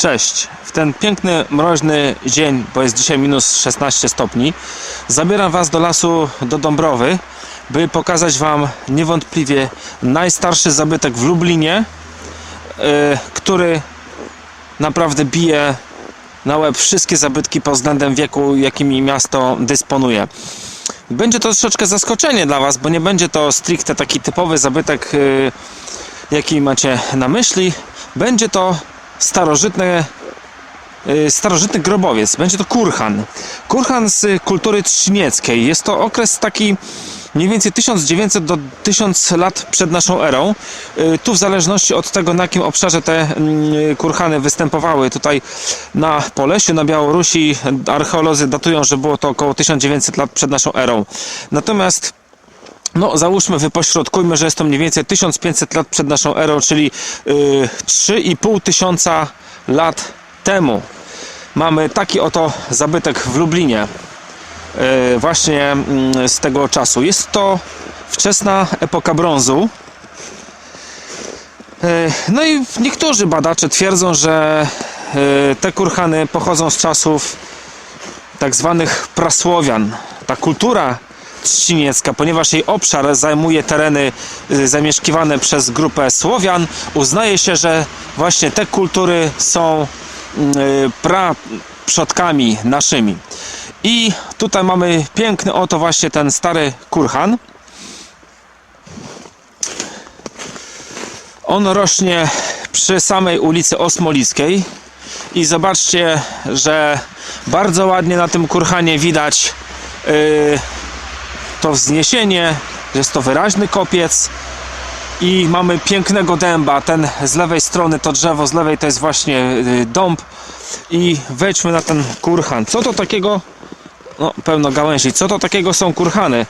Cześć. W ten piękny, mroźny dzień, bo jest dzisiaj minus 16 stopni, zabieram Was do lasu, do Dąbrowy, by pokazać Wam niewątpliwie najstarszy zabytek w Lublinie, yy, który naprawdę bije na łeb wszystkie zabytki pod względem wieku, jakimi miasto dysponuje. Będzie to troszeczkę zaskoczenie dla Was, bo nie będzie to stricte taki typowy zabytek, yy, jaki macie na myśli. Będzie to starożytne, yy, starożytny grobowiec. Będzie to kurhan. Kurhan z kultury trzcinieckiej. Jest to okres taki mniej więcej 1900 do 1000 lat przed naszą erą. Yy, Tu w zależności od tego, na jakim obszarze te mm, kurhany występowały, tutaj na Polesiu, na Białorusi, archeolodzy datują, że było to około 1900 lat przed naszą erą. Natomiast no, załóżmy, wypośrodkujmy, że jest to mniej więcej 1500 lat przed naszą erą, czyli yy, 3,5 tysiąca lat temu. Mamy taki oto zabytek w Lublinie, yy, właśnie mm, z tego czasu. Jest to wczesna epoka brązu. Yy, No i niektórzy badacze twierdzą, że yy, te kurhany pochodzą z czasów tak zwanych prasłowian. Ta kultura trzciniecka, ponieważ jej obszar zajmuje tereny y, zamieszkiwane przez grupę Słowian, uznaje się, że właśnie te kultury są y, praprzodkami naszymi. I tutaj mamy piękny oto właśnie ten stary kurhan. On rośnie przy samej ulicy Osmolickiej i zobaczcie, że bardzo ładnie na tym kurhanie widać yy, to wzniesienie, jest to wyraźny kopiec i mamy pięknego dęba. Ten z lewej strony to drzewo, z lewej to jest właśnie yy, dąb i wejdźmy na ten kurhan. Co to takiego? No, pełno gałęzi. Co to takiego są kurhany?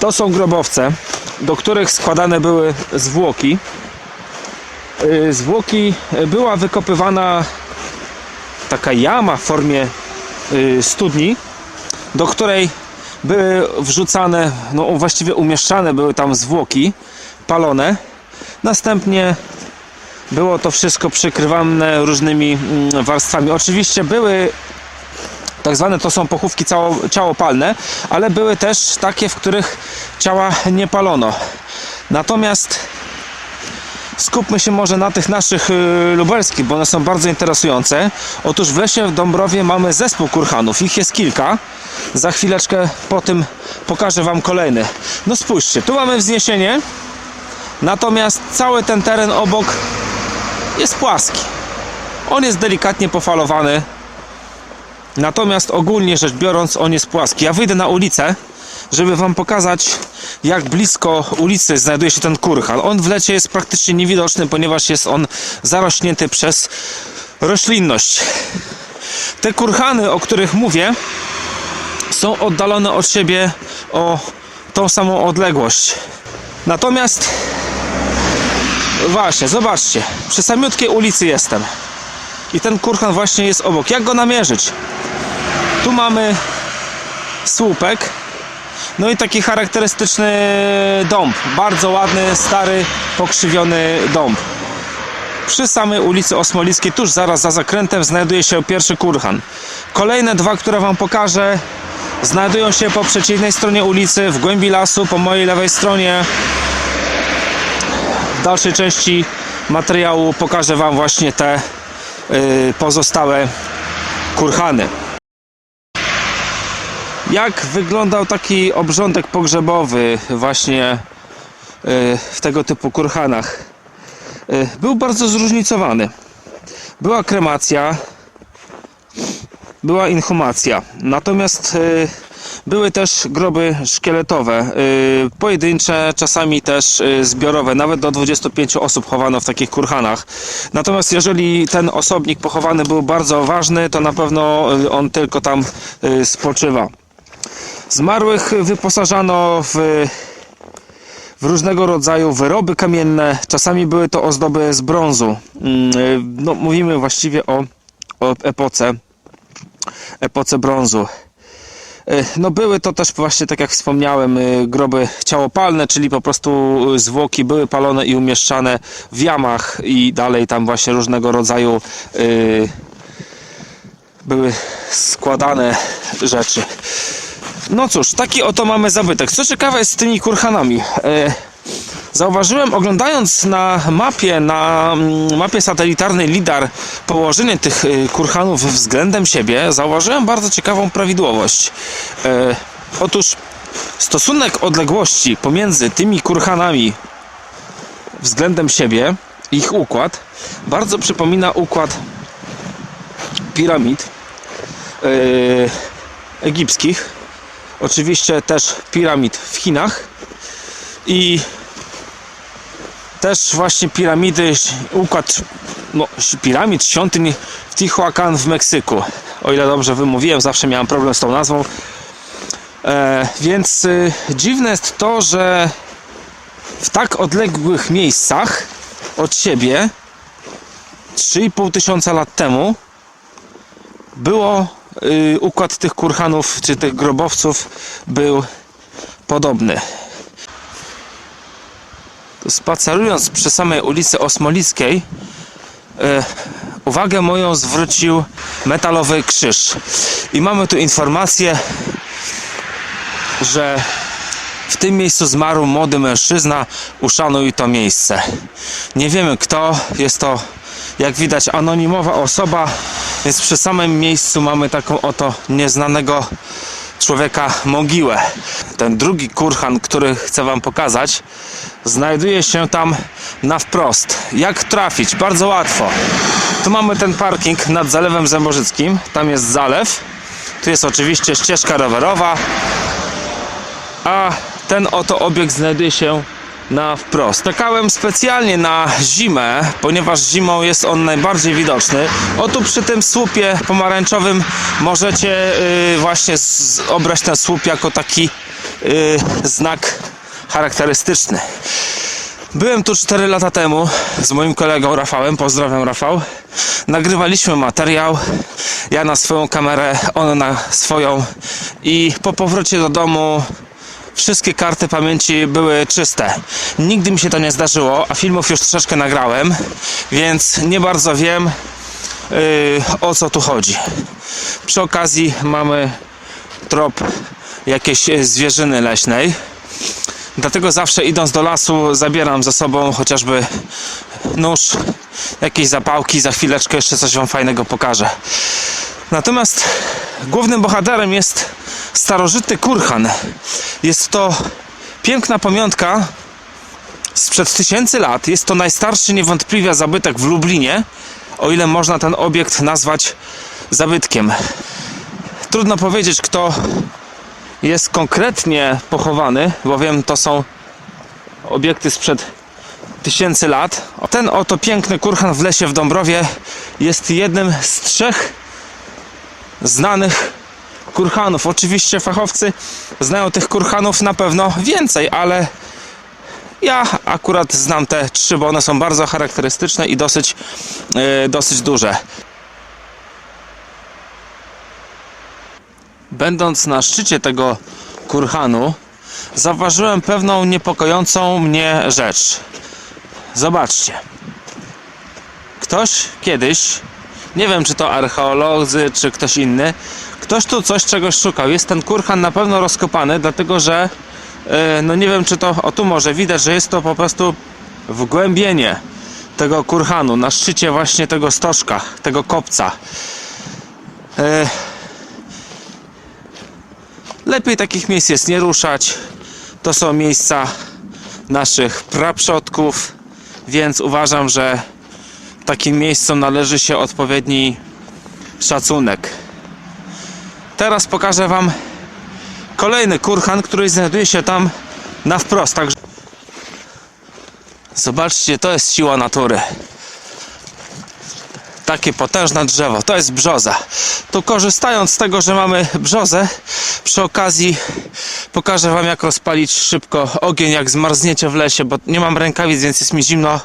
To są grobowce, do których składane były zwłoki. Yy, Zwłoki yy, była wykopywana taka jama w formie studni, do której były wrzucane, no właściwie umieszczane były tam zwłoki palone. Następnie było to wszystko przykrywane różnymi mm, warstwami. Oczywiście były tak zwane to są pochówki cało, ciałopalne, ale były też takie, w których ciała nie palono. Natomiast skupmy się może na tych naszych y, lubelskich, bo one są bardzo interesujące. Otóż w lesie w Dąbrowie mamy zespół kurhanów, ich jest kilka. Za chwileczkę po tym pokażę Wam kolejny. No spójrzcie, tu mamy wzniesienie, natomiast cały ten teren obok jest płaski. On jest delikatnie pofalowany, natomiast ogólnie rzecz biorąc on jest płaski. Ja wyjdę na ulicę, żeby Wam pokazać jak blisko ulicy znajduje się ten kurhan. On w lecie jest praktycznie niewidoczny, ponieważ jest on zarośnięty przez roślinność. Te kurhany, o których mówię, są oddalone od siebie o tą samą odległość. Natomiast właśnie, zobaczcie, przy samiutkiej ulicy jestem. I ten kurhan właśnie jest obok. Jak go namierzyć? Tu mamy słupek. No i taki charakterystyczny dąb. Bardzo ładny, stary, pokrzywiony dąb. Przy samej ulicy Osmolickiej, tuż zaraz za zakrętem, znajduje się pierwszy kurhan. Kolejne dwa, które Wam pokażę, znajdują się po przeciwnej stronie ulicy, w głębi lasu, po mojej lewej stronie. W dalszej części materiału pokażę Wam właśnie te y, pozostałe kurhany. Jak wyglądał taki obrządek pogrzebowy właśnie y, w tego typu kurhanach? Y, Był bardzo zróżnicowany. Była kremacja, była inhumacja. Natomiast y, były też groby szkieletowe, pojedyncze, czasami też zbiorowe. Nawet do 25 osób chowano w takich kurhanach. Natomiast jeżeli ten osobnik pochowany był bardzo ważny, to na pewno on tylko tam spoczywa. Zmarłych wyposażano w, w różnego rodzaju wyroby kamienne. Czasami były to ozdoby z brązu. Mm, No, mówimy właściwie o, o epoce, epoce brązu. Y, No były to też właśnie, tak jak wspomniałem, y, groby ciałopalne, czyli po prostu y, zwłoki były palone i umieszczane w jamach i dalej tam właśnie różnego rodzaju były składane rzeczy. No cóż, taki oto mamy zabytek. Co ciekawe jest z tymi kurhanami. E, Zauważyłem oglądając na mapie, na mm, mapie satelitarnej LIDAR położenie tych y, kurhanów względem siebie, zauważyłem bardzo ciekawą prawidłowość. E, Otóż stosunek odległości pomiędzy tymi kurhanami względem siebie, ich układ, bardzo przypomina układ piramid e, egipskich. Oczywiście też piramid w Chinach i też właśnie piramidy, układ no, piramid, świątyń w Tihuacan w Meksyku. O ile dobrze wymówiłem, zawsze miałem problem z tą nazwą. E, więc y, dziwne jest to, że w tak odległych miejscach od siebie 3,5 tysiąca lat temu było układ tych kurhanów czy tych grobowców był podobny. Tu Spacerując przy samej ulicy Osmolickiej e, uwagę moją zwrócił metalowy krzyż. I mamy tu informację, że w tym miejscu zmarł młody mężczyzna, uszanuj to miejsce. Nie wiemy kto, jest to jak widać anonimowa osoba, więc przy samym miejscu mamy taką oto nieznanego człowieka mogiłę. Ten drugi kurhan, który chcę Wam pokazać, znajduje się tam na wprost. Jak trafić? Bardzo łatwo. Tu mamy ten parking nad Zalewem Zębożyckim, tam jest zalew. Tu jest oczywiście ścieżka rowerowa, a ten oto obiekt znajduje się na wprost. Czekałem specjalnie na zimę, ponieważ zimą jest on najbardziej widoczny. O tu przy tym słupie pomarańczowym możecie yy, właśnie obrać ten słup jako taki yy, znak charakterystyczny. Byłem tu 4 lata temu z moim kolegą Rafałem, pozdrawiam Rafał. Nagrywaliśmy materiał, ja na swoją kamerę, on na swoją i po powrocie do domu wszystkie karty pamięci były czyste. Nigdy mi się to nie zdarzyło, a filmów już troszeczkę nagrałem, więc nie bardzo wiem yy, o co tu chodzi. Przy okazji mamy trop jakiejś zwierzyny leśnej. Dlatego zawsze idąc do lasu zabieram ze sobą chociażby nóż, jakieś zapałki, za chwileczkę jeszcze coś wam fajnego pokażę. Natomiast głównym bohaterem jest starożytny kurhan. Jest to piękna pamiątka sprzed tysięcy lat. Jest to najstarszy niewątpliwie zabytek w Lublinie, o ile można ten obiekt nazwać zabytkiem. Trudno powiedzieć, kto jest konkretnie pochowany, bowiem to są obiekty sprzed tysięcy lat. Ten oto piękny kurhan w lesie w Dąbrowie jest jednym z trzech znanych kurhanów. Oczywiście fachowcy znają tych kurhanów na pewno więcej, ale ja akurat znam te trzy, bo one są bardzo charakterystyczne i dosyć, yy, dosyć duże. Będąc na szczycie tego kurhanu, zauważyłem pewną niepokojącą mnie rzecz. Zobaczcie. Ktoś kiedyś, nie wiem czy to archeolodzy, czy ktoś inny, ktoś tu coś czegoś szukał. Jest ten kurhan na pewno rozkopany, dlatego że e, no nie wiem czy to, o tu może widać, że jest to po prostu wgłębienie tego kurhanu na szczycie właśnie tego stożka, tego kopca. E, Lepiej takich miejsc jest nie ruszać. To są miejsca naszych praprzodków, więc uważam, że takim miejscom należy się odpowiedni szacunek. Teraz pokażę Wam kolejny kurhan, który znajduje się tam na wprost. Także zobaczcie, to jest siła natury. Takie potężne drzewo. To jest brzoza. Tu korzystając z tego, że mamy brzozę, przy okazji pokażę Wam jak rozpalić szybko ogień, jak zmarzniecie w lesie, bo nie mam rękawic, więc jest mi zimno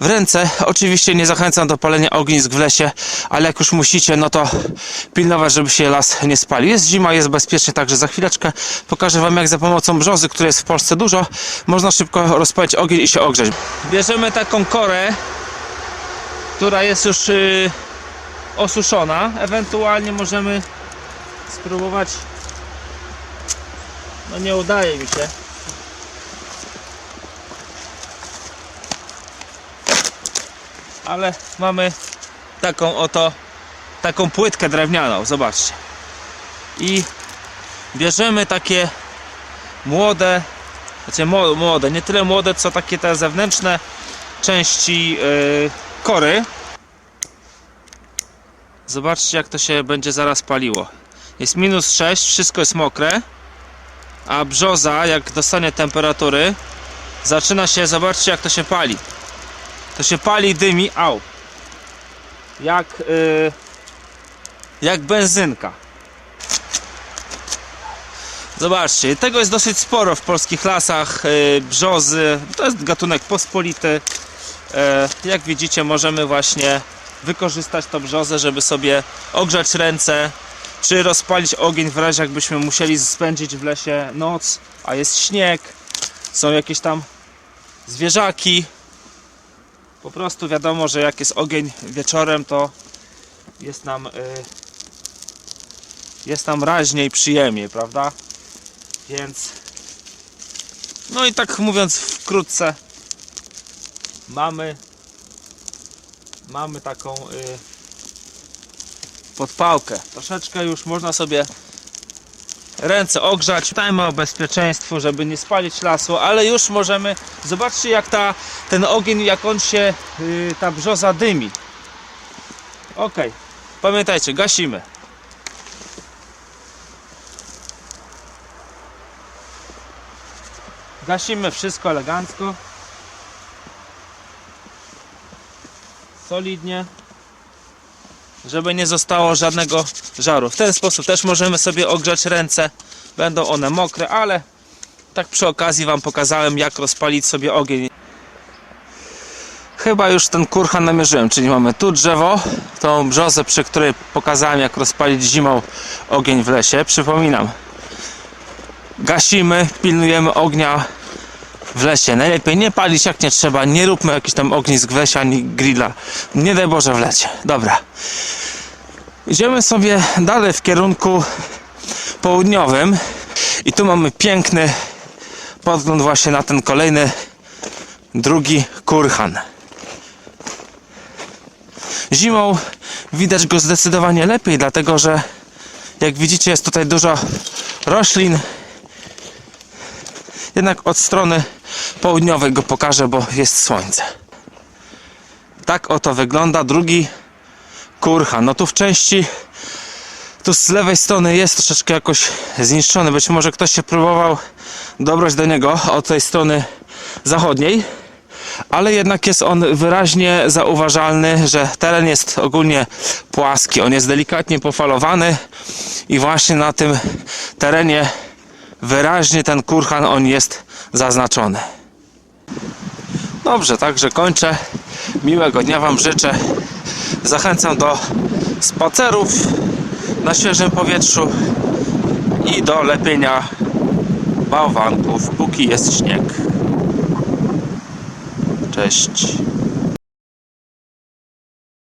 w ręce. Oczywiście nie zachęcam do palenia ognisk w lesie, ale jak już musicie, no to pilnować, żeby się las nie spalił. Jest zima, jest bezpiecznie, także za chwileczkę pokażę Wam jak za pomocą brzozy, której jest w Polsce dużo, można szybko rozpalić ogień i się ogrzeć. Bierzemy taką korę, która jest już yy, osuszona. Ewentualnie możemy spróbować. No nie udaje mi się. Ale mamy taką oto taką płytkę drewnianą, zobaczcie. I bierzemy takie młode, znaczy młode, nie tyle młode, co takie te zewnętrzne części yy, kory. Zobaczcie jak to się będzie zaraz paliło. Jest minus 6, wszystko jest mokre. A brzoza jak dostanie temperatury zaczyna się, zobaczcie jak to się pali. To się pali, dymi, au. Jak, yy, jak benzynka. Zobaczcie, tego jest dosyć sporo w polskich lasach. Yy, brzozy, to jest gatunek pospolity. E, jak widzicie możemy właśnie wykorzystać tą brzozę, żeby sobie ogrzać ręce czy rozpalić ogień w razie jakbyśmy musieli spędzić w lesie noc, a jest śnieg, są jakieś tam zwierzaki. Po prostu wiadomo, że jak jest ogień wieczorem, to jest nam y, jest nam raźniej, przyjemniej, prawda? Więc no i tak mówiąc wkrótce mamy mamy taką y, podpałkę. Troszeczkę już można sobie ręce ogrzać. Pamiętajmy o bezpieczeństwu, żeby nie spalić lasu, ale już możemy. Zobaczcie jak ta, ten ogień, jak on się, y, ta brzoza dymi. Ok, pamiętajcie, gasimy. Gasimy wszystko elegancko. Solidnie żeby nie zostało żadnego żaru. W ten sposób też możemy sobie ogrzać ręce. Będą one mokre, ale tak przy okazji Wam pokazałem, jak rozpalić sobie ogień. Chyba już ten kurhan namierzyłem, czyli mamy tu drzewo, tą brzozę, przy której pokazałem, jak rozpalić zimą ogień w lesie. Przypominam, gasimy, pilnujemy ognia w lesie. Najlepiej nie palić jak nie trzeba, nie róbmy jakichś tam ognisk w lesie ani grilla. Nie daj Boże w lecie. Dobra. Idziemy sobie dalej w kierunku południowym i tu mamy piękny podgląd właśnie na ten kolejny drugi kurhan. Zimą widać go zdecydowanie lepiej, dlatego że jak widzicie jest tutaj dużo roślin. Jednak od strony południowej go pokażę, bo jest słońce. Tak oto wygląda drugi kurhan. No tu w części tu z lewej strony jest troszeczkę jakoś zniszczony. Być może ktoś się próbował dobrać do niego od tej strony zachodniej, ale jednak jest on wyraźnie zauważalny, że teren jest ogólnie płaski. On jest delikatnie pofalowany i właśnie na tym terenie wyraźnie ten kurhan on jest zaznaczony. Dobrze, także kończę. Miłego dnia Wam życzę. Zachęcam do spacerów na świeżym powietrzu i do lepienia bałwanków, póki jest śnieg. Cześć.